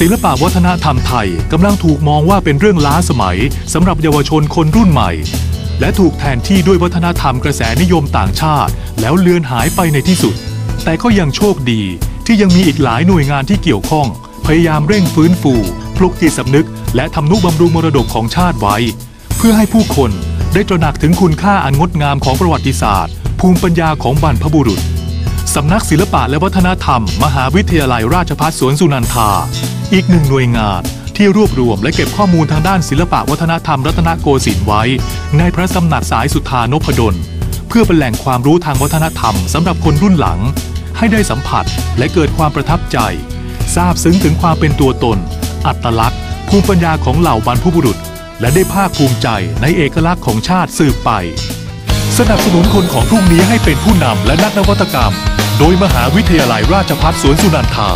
ศิลปะวัฒนธรรมไทยกำลังถูกมองว่าเป็นเรื่องล้าสมัยสำหรับเยาวชนคนรุ่นใหม่ และถูกแทนที่ด้วยวัฒนธรรมกระแสนิยมต่างชาติ แล้วเลือนหายไปในที่สุด แต่ก็ยังโชคดีที่ยังมีอีกหลายหน่วยงานที่เกี่ยวข้อง พยายามเร่งฟื้นฟูปลุกจิตสำนึก และทำนุบำรุงมรดกของชาติไว้ เพื่อให้ผู้คนได้ตระหนักถึงคุณค่าอันงดงามของประวัติศาสตร์ ภูมิปัญญาของบรรพบุรุษ สำนักศิลปะและวัฒนธรรม มหาวิทยาลัยราชภัฏสวนสุนันทา อีกหนึ่งหน่วยงานที่รวบรวมและเก็บข้อมูลทางด้านศิลปะวัฒนธรรมรัตนโกสินทร์ไว้ ในพระตำหนักสายสุธานพดล เพื่อเป็นแหล่งความรู้ทางวัฒนธรรมสำหรับคนรุ่นหลัง ให้ได้สัมผัสและเกิดความประทับใจ ทราบซึ้งถึงความเป็นตัวตน อัตลักษณ์ ภูมิปัญญาของเหล่าบรรพบุรุษ และได้ภาคภูมิใจในเอกลักษณ์ของชาติสืบไป สนับสนุนคนของพรุ่งนี้ให้เป็นผู้นำและนักนวัตกรรม โดยมหาวิทยาลัยราชภัฏสวนสุนันทา